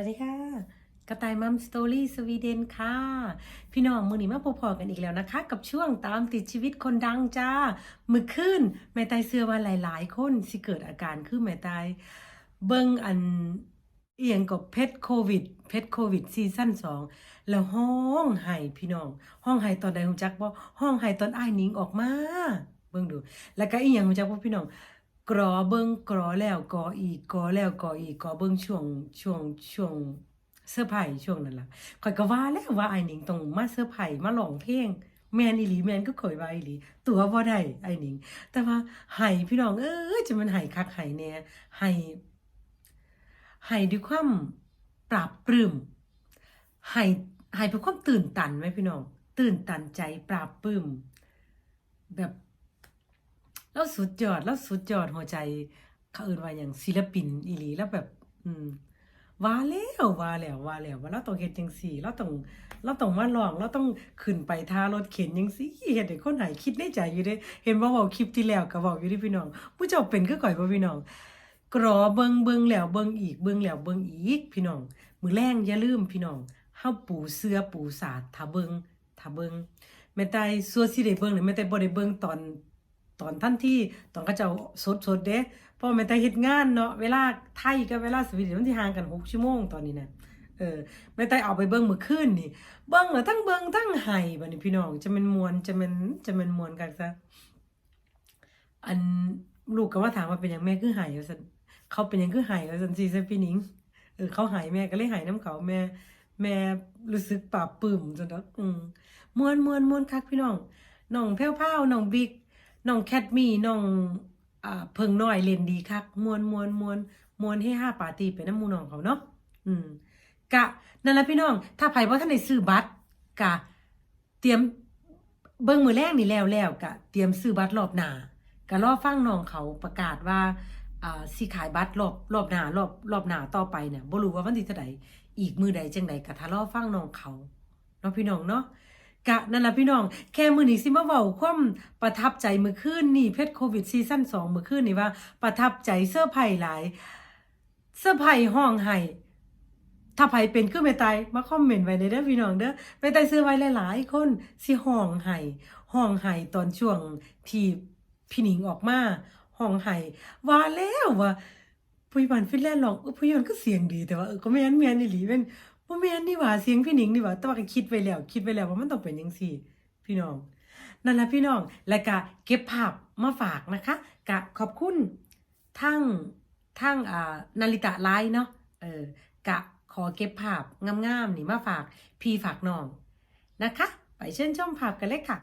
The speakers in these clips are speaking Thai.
วัสดีค่ะ กระต่ายมัมสตอรี่สวีเดนค่ะ พี่น้องมือหนีมาพบพอกันอีกแล้วนะคะ กับช่วงตามติดชีวิตคนดังจ้า มือขึ้นแม่ตายเสื้อว่าหลาย ๆ คนสิเกิดอาการคือแม่ตาย เบิ่งอันเอียงกับเพชรโควิด เพชรโควิดซีซั่นสองแล้วห้องไห้พี่น้อง ห้องไห้ตอนใดฮู้จักบ่ห้องไห้ตอนอ้ายหนิงออกมา เบิ่งดู แล้วก็อีหยังฮู้จักบ่พี่น้อง กรอเบิ่งกรอแล้วกออีกกอแล้วกออีกกอเบิ่งช่วงช่วงช่วงเสื้อร์ไผ่ช่วงนั้นล่ะข่อยก็ว่าแล้วว่าไอ้หนิงต้องมาเสื้อร์ไผ่มาร้องเพลงแมนอีหลีแมนก็ข่อยว่าอีหลี ตัวบ่ได้ไอ้หนิง แต่ว่าไห้พี่น้องเอ้ยจะมันไห้คักไห้แน่ไห้ไห้ด้วยความปราบปลื้มไห้ไห้เป็นความตื่นตันไหมพี่น้อง ตื่นตันใจปราบปลื้มแบบ แล้วสุดยอดแล้วสุดยอดหัวใจเขาเอินว่าอย่างศิลปินอีหลีแล้วแบบ อืมว่าแล้วว่าแล้วว่าแล้วว่าเราต้องเฮ็ดจังซี่เราต้องเราต้องมาร้องเราต้องขึ้นไปท่ารถเข็นจังซี่เฮ็ดให้คนไหายคิดในใจอยู่เด้เห็นบ่เว้าคลิปที่แล้วก็เว้าอยู่เด้พี่น้องผู้เจ้าเป็นคือข่อยบ่พี่น้องกรอเบิงเบิงแล้วเบิงอีกเบิงแล้วเบิงอีก พี่น้องมือแรงอย่าลืมพี่น้องเฮาปูเสื้อปูสาดถ้าเบิงถ้าเบิงแม่ตายสัวสิได้เบิ่งนี่แม่ตายบ่ได้เบิงตอน ตอนท่านที่ตอนเขาเจ้าสดสดเด้เพราะแม่แต่เฮ็ดงานเนาะเวลาไทยกับเวลาสวีเดนมันสิห่างกัน6ชั่วโมงตอนนี้นะเออแม่แต่เอาไปเบิ่งมื้อคืนนี่ เบิ่งแล้วทั้งเบิ่งทั้งไห้บัดนี้พี่น้องจะม่นมวนจะม่นจะม่นมวนกันซะอันลูกก็มาถามว่าเป็นหยังแม่คือไห้ว่าซั่นเขาเป็นหยังคือไห้ว่าซั่นสิซะพี่นิงเออเขาไห้แม่ก็เลยไห้นํเขาแม่ แม่รู้สึกปลาบปื้มจังดอกอืมมวนมวนมวนคักพี่น้องน้องแพ้วๆน้องบิ๊ก น้องแคทมี่น้องอ่าเพิงน้อยเล่นดีคักมวนมวนมวนมวนให้ห้าปาร์ตี้ไปน้ำมูน้องเขาเนาะอืมกะนั่นแหละพี่น้อง ถ้าไผบ่ทันได้ซื้อบัตรกะ เตรียมเบิ่งมือแรกนี่แล้วแล้วกะ เตรียมซื้อบัตรรอบหนากะรอฟังน้องเขาประกาศว่าอ่าสิขายบัตรรอบรอบหนารอบรอบหนาต่อไปเนี่ยบ่รู้ว่าวันที่เท่าใดอีกมือใดจังใดกะถ้ารอฟังน้องเขาเนาะพี่น้องเนาะ กะนั่นละพี่น้อง แค่มือนี้สิมาเว้าความประทับใจมื้อคืนนี่เพชรโควิดซีซั่น2มื้อคืนนี่ว่า ประทับใจเสื้อไผ่หลาย เสื้อไผ่ห้องไห้ถ้าไผเป็นคือแม่ตายมาคอมเมนต์ไว้ในเด้อพี่น้องเด้อแม่ตายซื้อไว้หลายๆ คนสิห้องไห้ห้องไห้ตอนช่วงที่พี่หนิงออกมาห้องไห้ว่าแล้วว่าผู้ใหญ่บ้านฟินแลนด์ร้องผู้ใหญ่บ้านก็เสียงดีแต่ว่าก็แม่นแม่นอีหลีแม่น บ่แม่นนี่หว่าเสียงพี่หนิงนี่หว่าแต่ว่าก็คิดไว้แล้ว คิดไว้แล้วว่ามันต้องเป็นจังซี่ พี่น้อง นั่นล่ะพี่น้อง แล้วก็เก็บภาพมาฝากนะคะกะขอบคุณทั้งทั้งอ่านาริตะไลน์เนาะเออกะขอเก็บภาพงามๆนี่มาฝากพี่ฝากน้องนะคะ ไปเชิญชมภาพกันเลยค่ะ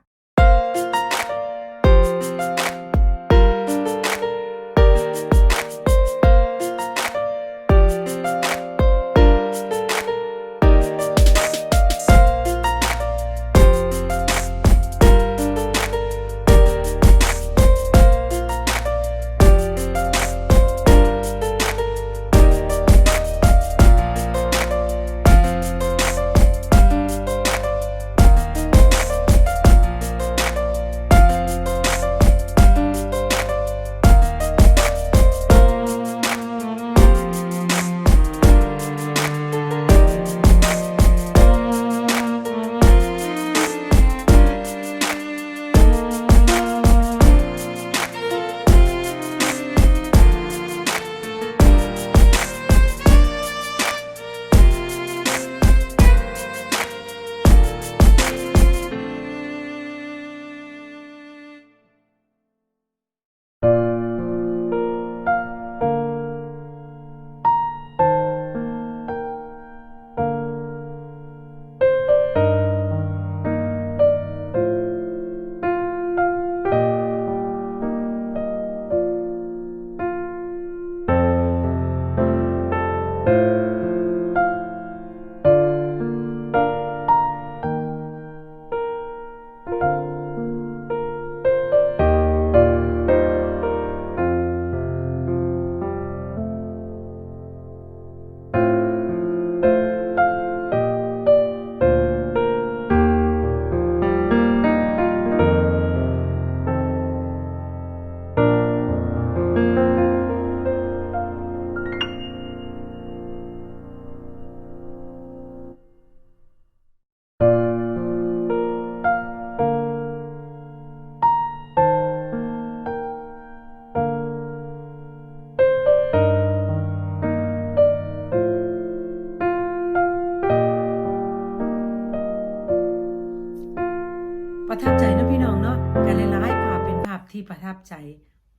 ประทับใจ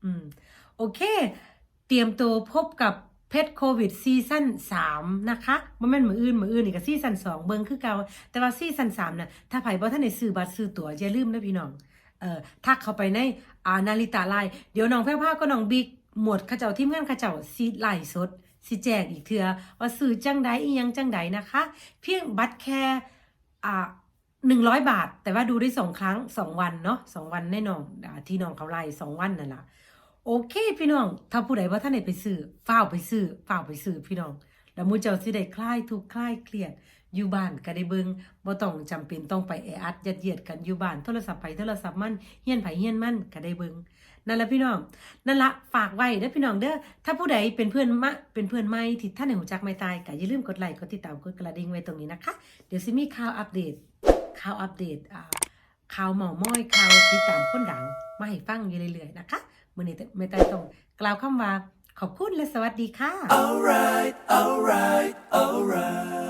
อืม โอเค เตรียมตัวพบกับเพชรโควิดซีซั่น3นะคะบ่แม่นมืออื่นมืออื่นนี่ก็ซีซั่น2เบิ่งคือเก่าแต่ว่าซีซั่น3น่ะถ้าไผบ่ทันได้ซื้อบัตรซื้อตั๋วอย่าลืมนะพี่น้องเอ่อทักเข้าไปในอ่านาริตาไลน์เดี๋ยวน้องแพรวพาก็น้องบิ๊กหมวดเขาเจ้าทีมงานเขาเจ้าสิไลฟ์สดสิแจกอีกเทื่อว่าซื้อจังใดอียังจังใดนะคะ เพียงบัตรแค่อ่า หนึ่งร้อยบาท แต่ว่าดูได้สองครั้งสองวันเนาะสองวันแน่นอนที่น้องเขาไล่สองวันนั่นล่ะโอเค พี่น้อง ถ้าผู้ใดว่าท่านไหนไปซื้อฝ้าไปซื้อฝ้าไปซื้อพี่น้อง แล้วมูเจ้าสิได้คลายทุกคลายเครียดอยู่บ้านก็ได้เบิงบ่ต้องจำเป็นต้องไปแออัดยัดเยียดกันอยู่บ้านโทรศัพท์ไปโทรศัพท์มันเฮียนไผเฮียนมันก็ได้เบิงนั่นละพี่น้องนั่นละฝากไว้เด้อพี่น้องเด้อถ้าผู้ใดเป็นเพื่อนมะเป็นเพื่อนใหม่ที่ท่านไหนหูจักไม่ตายก็อย่าลืมกดไลค์กดติดตามกดกระดิ่งไว้ตรงนี้นะคะ เดี๋ยวสิมีข่าวอัปเดต ข่าวอัปเดตข่าวเมาม้อยข่าวติดตามคนดังมาให้ฟังอยู่เรื่อยๆนะคะมื่อนี้ไม่ตายตรงกล่าวคำว่าขอบคุณและสวัสดีค่ะ Alright, alright, alright.